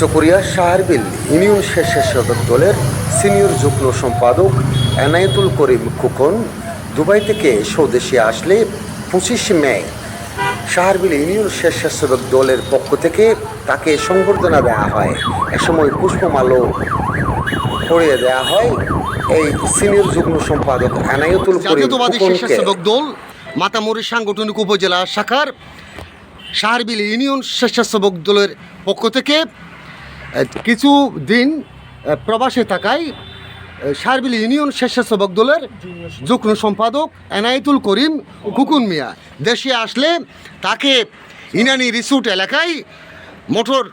Chakaria শাহরবিল union স্বেচ্ছাসেবক দলের senior যুগ্ম সম্পাদক এনায়েতুল করিম খোকন দুবাই থেকে স্বদেশে আসলে পঁচিশে মে। শাহরবিল ইউনিয়ন স্বেচ্ছাসেবক দলের পক্ষ থেকে তাকে সংবর্ধনা দেওয়া হয়। এ সময় পুষ্পমাল্য পড়িয়ে দেওয়া হয় এই সিনিয়র যুগ্ম সম্পাদক এনায়েতুল করিম স্বেচ্ছাসেবক দল মাতামুরি সাংগঠনিক উপজেলা শাখার সাহারবিল ইউনিয়ন স্বেচ্ছাসেবক দলের পক্ষ থেকে কিছু দিন প্রবাসে থাকায় আহ, সাহারবিল ইউনিয়ন স্বেচ্ছাসেবক দলের যুগ্ম সম্পাদক এনায়েতুল করিম কুকুন মিয়া। দেশে আসলে তাকে ইনানি রিসোর্ট এলাকায় মোটর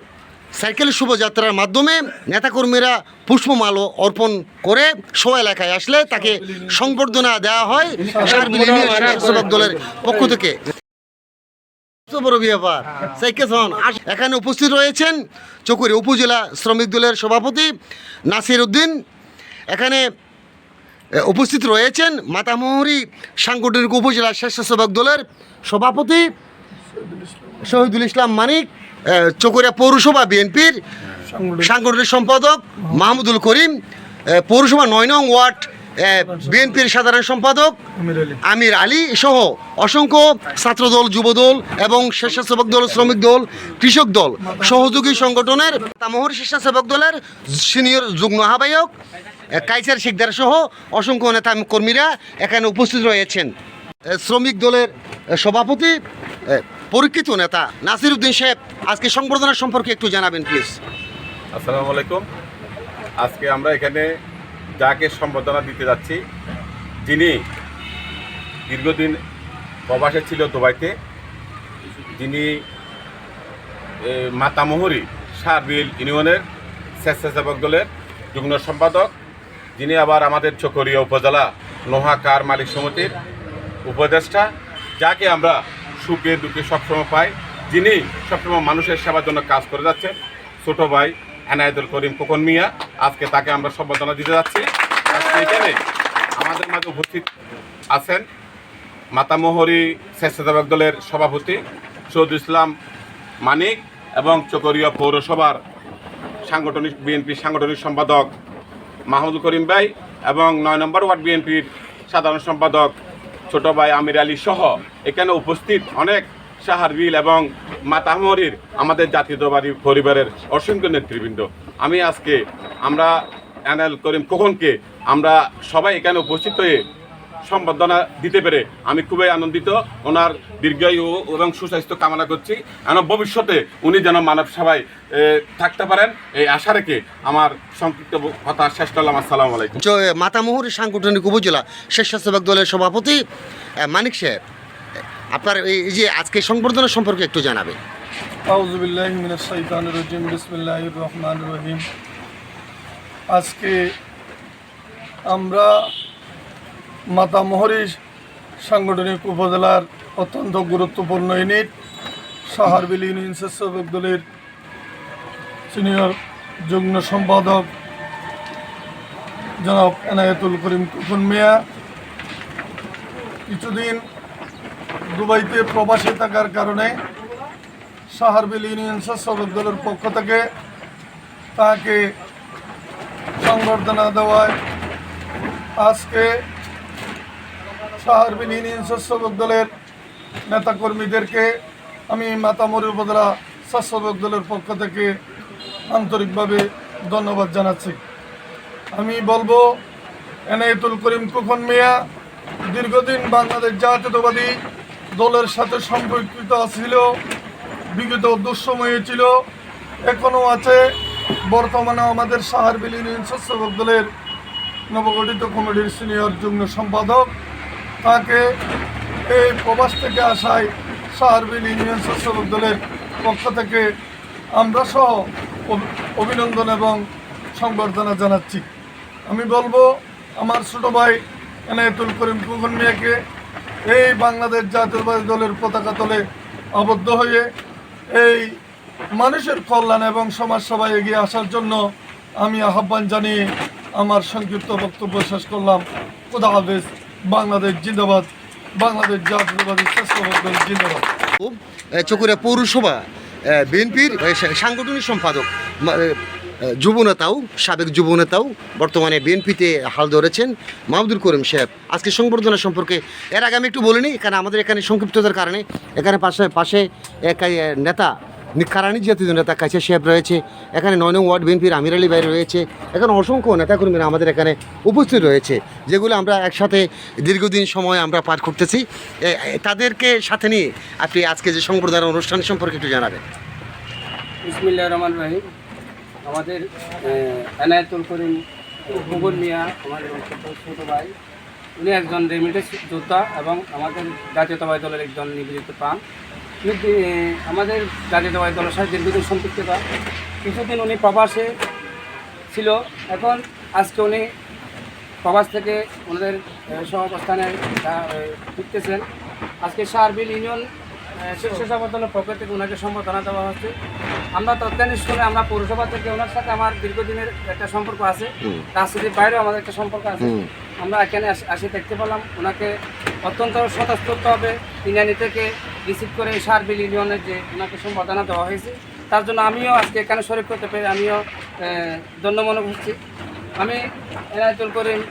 সাইকেল শোভাযাত্রার মাধ্যমে নেতাকর্মীরা পুষ্পমাল্য অর্পণ করে শো এলাকায় আসলে তাকে সংবর্ধনা দেওয়া হয় সার্বিল ইউনিয়ন স্বেচ্ছাসেবক দলের পক্ষ থেকে। কত বড় ব্যাপার। সাইকেল এখানে উপস্থিত রয়েছেন চকুরি উপজেলা শ্রমিক দলের সভাপতি নাসির উদ্দিন। এখানে উপস্থিত রয়েছেন মাতামহরি সাংগঠনিক উপজেলা স্বেচ্ছাসেবক দলের সভাপতি শহীদুল ইসলাম মানিক চকরিয়া পৌরসভা বিএনপির সাংগঠনিক সম্পাদক মাহমুদুল করিম পৌরসভা নয় নং ওয়ার্ড বিএনপির সাধারণ সম্পাদক আমির আলী। সহ অসংখ্য ছাত্রদল যুবদল এবং স্বেচ্ছাসেবক দল শ্রমিক দল কৃষক দল সহযোগী সংগঠনের তামহর স্বেচ্ছাসেবক দলের সিনিয়র যুগ্ম আহ্বায়ক কাইসার শিকদার সহ অসংখ্য নেতা কর্মীরা এখানে উপস্থিত রয়েছেন। শ্রমিক দলের সভাপতি পরীক্ষিত নেতা নাসির উদ্দিন সাহেব আজকে সংবর্ধনা সম্পর্কে একটু জানাবেন প্লিজ আসসালামু আলাইকুম। আজকে আমরা এখানে যাকে সম্বর্ধনা দিতে যাচ্ছি, যিনি দীর্ঘদিন প্রবাসে ছিল দুবাইতে, যিনি মাতামোহরি সারবিল ইউনিয়নের স্বেচ্ছাসেবক দলের যুগ্ম সম্পাদক, যিনি আবার আমাদের চকরিয়া উপজেলা লোহা কার মালিক সমিতির উপদেষ্টা, যাকে আমরা সুখে দুঃখে সবসময় পাই, যিনি সবসময় মানুষের সেবার জন্য কাজ করে যাচ্ছেন। ছোট ভাই এনায়েতুল করিম কোকন মিয়া আজকে তাকে আমরা সম্বর্ধনা দিতে যাচ্ছি। এখানে আমাদের মাঝে উপস্থিত আছেন মাতামোহরি স্বেচ্ছাসেবক দলের সভাপতি সৌদ ইসলাম মানিক এবং চকরিয়া পৌরসভার সাংগঠনিক বিএনপির সাংগঠনিক সম্পাদক মাহমুদুল করিম ভাই এবং নয় নম্বর ওয়ার্ড বিএনপির সাধারণ সম্পাদক ছোট ভাই আমির আলী সহ এখানে উপস্থিত অনেক সাহারবিল এবং মাতামরির আমাদের জাতীয়তাবাদী পরিবারের অসংখ্য নেতৃবৃন্দ। আমি আজকে আমরা এনাল করিম কখনকে আমরা সবাই এখানে উপস্থিত হয়ে সম্বর্ধনা দিতে পেরে আমি খুবই আনন্দিত। ওনার দীর্ঘায়ু এবং সুস্বাস্থ্য কামনা করছি। যেন ভবিষ্যতে উনি যেন মানব সেবায় থাকতে পারেন, এই আশা রেখে আমার সংক্ষিপ্ত কথা শেষ করলাম। আসসালামু আলাইকুম। মাতামুহুরি সাংগঠনিক উপজেলা স্বেচ্ছাসেবক দলের সভাপতি মানিক সাহেব। আপনার এই যে আজকে সংবর্ধনা সম্পর্কে একটু জানাবেন। রহমানির রহিম। আজকে আমরা মাতামহরি সাংগঠনিক উপজেলার অত্যন্ত গুরুত্বপূর্ণ ইউনিট সাহারবিল ইউনিয়ন স্বেচ্ছাসেবক দলের সিনিয়র যুগ্ম সম্পাদক জনাব এনায়েতুল করিম কুকুন মিয়া। কিছুদিন দুবাইতে প্রবাসী থাকার কারণে সাহারবিল ইউনিয়ন স্বেচ্ছাসেবক দলের পক্ষ থেকে তাকে সংবর্ধনা দেওয়ায় আজকে সাহারবিল ইউনিয়ন স্বেচ্ছাসেবক দলের নেতাকর্মীদেরকে আমি মাতামরি উপজেলা স্বেচ্ছাসেবক দলের পক্ষ থেকে আন্তরিকভাবে ধন্যবাদ জানাচ্ছি। আমি বলব, এনায়েতুল করিম কুখন মিয়া, দীর্ঘদিন বাংলাদেশ জাতীয়তাবাদী দলের সাথে সম্পর্কিত ছিল, বিগত দুঃসময়ে ছিল এখনও আছে। বর্তমানে আমাদের সাহারবিল ইউনিয়ন স্বেচ্ছাসেবক দলের নবগঠিত কমিটির সিনিয়র যুগ্ম সম্পাদক। তাকে এই প্রবাস থেকে আসায় সাহারবিল ইউনিয়ন স্বেচ্ছাসেবক দলের পক্ষ থেকে আমরা সহ অভি- অভিনন্দন এবং সংবর্ধনা জানাচ্ছি। আমি বলব, আমার ছোট ভাই এনায়েতুল করিম কুগন মিয়াকে এই বাংলাদেশ জাতীয়তাবাদী দলের পতাকা তলে আবদ্ধ হয়ে এই মানুষের কল্যাণ এবং সমাজ এগিয়ে আসার জন্য আমি আহ্বান জানিয়ে আমার সংক্ষিপ্ত বক্তব্য শেষ করলাম। খুদা হাফেজ, বাংলাদেশ জিন্দাবাদ, বাংলাদেশ স্বেচ্ছাসেবক দল জিন্দাবাদ। চকুরিয়া পৌরসভা বিএনপির সাংগঠনিক সম্পাদক যুবনেতাও সাবেক যুবনেতাও বর্তমানে বিএনপিতে হাল ধরেছেন। মাহমুদুল করিম সাহেব, আজকে সংবর্ধনা সম্পর্কে এর আগে আমি একটু বলিনি, কারণ আমাদের এখানে সংক্ষিপ্ততার কারণে এখানে পাশে পাশে এক নেতা নিখারানি জাতীয় নেতা কাছে সাহেব রয়েছে। এখানে নয় নং ওয়ার্ড বিএনপির আমির আলী ভাই রয়েছে। এখানে অসংখ্য নেতাকর্মীরা আমাদের এখানে উপস্থিত রয়েছে, যেগুলো আমরা একসাথে দীর্ঘদিন সময় আমরা পার করতেছি। তাদেরকে সাথে নিয়ে আপনি আজকে যে সংবর্ধনা অনুষ্ঠান সম্পর্কে একটু জানাবেন। বিসমিল্লাহ রহমান রহিম। আমাদের এনায়েতুল করিম কুবুর মিয়া আমাদের ছোট ভাই, উনি একজন রেমিটেন্স যোদ্ধা এবং আমাদের জাতীয়তাবাদী দলের একজন নিবেদিত দি- আমাদের জাতীয়তাবাদী দলের সাথে দীর্ঘদিন সম্পৃক্ততা। কিছুদিন উনি প্রবাসে ছিল। এখন আজকে উনি প্রবাস থেকে ওনাদের সহাবস্থানে ফিরতেছেন। আজকে সারবিল ইউনিয়ন শীর্ষ দলের পক্ষ থেকে ওনাকে সম্বর্ধনা দেওয়া হচ্ছে। আমরা তৎকালীন সময় আমরা পৌরসভা থেকে ওনার সাথে আমার দীর্ঘদিনের একটা সম্পর্ক আছে। রাজনীতির বাইরেও আমাদের একটা সম্পর্ক আছে। আমরা এখানে আস- দেখতে পেলাম ওনাকে অত্যন্ত স্বতঃস্ফূর্তভাবে ইনানি থেকে রিসিভ করে সারবিল ইউনিয়নের যে ওনাকে সম্বর্ধনা দেওয়া হয়েছে তার জন্য আমিও আজকে এখানে শরীর করতে পেরে আমিও আহ, ধন্য মনে করছি। আমি এনায়তুল করিম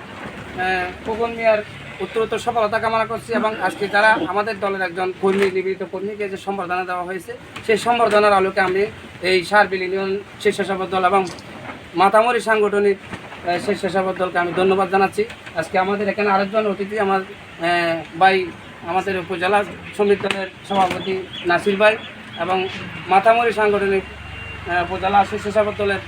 ফুকন মিয়ার উত্তরোত্তর সফলতা কামনা করছি এবং আজকে যারা আমাদের দলের একজন কর্মী, নিবেদিত কর্মীকে যে সম্বর্ধনা দেওয়া হয়েছে, সেই সম্বর্ধনার আলোকে আমি এই সারবিল ইউনিয়ন স্বেচ্ছাসেবক দল এবং মাতামরি সাংগঠনিক স্বেচ্ছাসেবক দলকে আমি ধন্যবাদ জানাচ্ছি। আজকে আমাদের এখানে আরেকজন অতিথি আমার ভাই, আমাদের উপজেলা সমিতি দলের সভাপতি নাসির ভাই এবং মাতামরি সাংগঠনিক উপজেলা স্বেচ্ছাসেবক দলের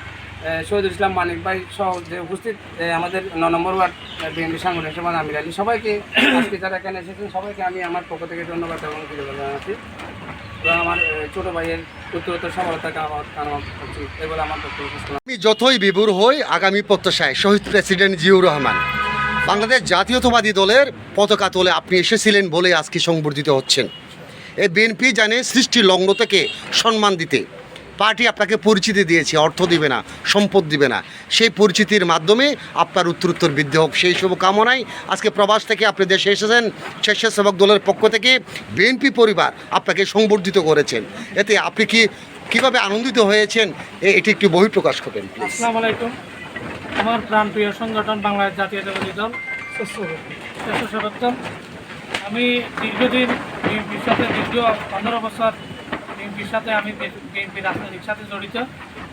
শহীদুল ইসলাম মানিক ভাই সহ যে উপস্থিত আমাদের ন নম্বর ওয়ার্ড বিএনপি সাংগঠনিক সভা আমির আলী, সবাইকে আজকে যারা এখানে এসেছেন, সবাইকে আমি আমার পক্ষ থেকে ধন্যবাদ এবং জানাচ্ছি। এবং আমার ছোট ভাইয়ের উত্তরোত্তর সফলতা এগুলো আমার আমি যতই বিভোর হই, আগামী প্রত্যাশায় শহীদ প্রেসিডেন্ট জিয়াউর রহমান, বাংলাদেশ জাতীয়তাবাদী দলের পতাকা তোলে আপনি এসেছিলেন বলে আজকে সংবর্ধিত হচ্ছেন। এ বিএনপি জানে সৃষ্টি লগ্ন থেকে সম্মান দিতে পার্টি আপনাকে পরিচিতি দিয়েছে, অর্থ দিবে না, সম্পদ দিবে না। সেই পরিচিতির মাধ্যমে আপনার উত্তরোত্তর বৃদ্ধি হোক। সেই শুভ কামনায় আজকে প্রবাস থেকে আপনি দেশে এসেছেন, স্বেচ্ছাসেবক দলের পক্ষ থেকে বিএনপি পরিবার আপনাকে সংবর্ধিত করেছেন। এতে আপনি কি, কীভাবে আনন্দিত হয়েছেন? এটি একটু বহিঃপ্রকাশ করবেন আসসালামু আমার প্রাণপ্রিয় সংগঠন বাংলাদেশ জাতীয়তাবাদী দল আমি দীর্ঘদিন সাথে দীর্ঘ পনেরো বছর বিএনপির সাথে আমি বিএনপি রাজনীতির সাথে জড়িত।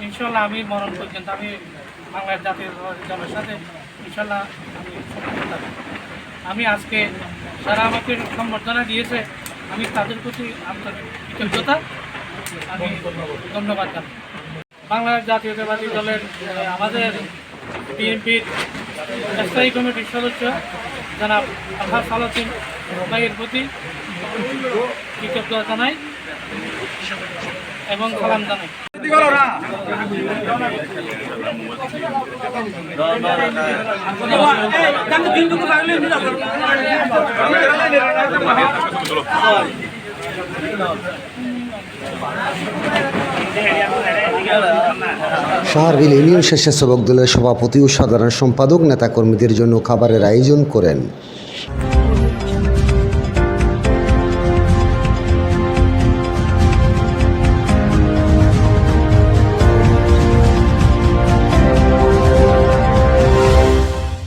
ইনশাল্লাহ আমি মরণ পর্যন্ত আমি বাংলার জাতীয়তাবাদী দলের সাথে ইনশাল্লাহ আমি আজকে যারা আমাকে সম্বর্ধনা দিয়েছে, আমি তাদের প্রতি আন্তরিক কৃতজ্ঞতা। আমি ধন্যবাদ জানাই। বাংলার জাতীয়তাবাদী দলের আমাদের বিএনপির স্থায়ী কমিটির সদস্য জনাব আলহাজ ভাইয়ের প্রতি কৃতজ্ঞতা জানাই। এবং সালাম জানাই। সাহারবিল ইউনিয়ন স্বেচ্ছাসেবক দলের সভাপতি ও সাধারণ সম্পাদক নেতাকর্মীদের জন্য খাবারের আয়োজন করেন।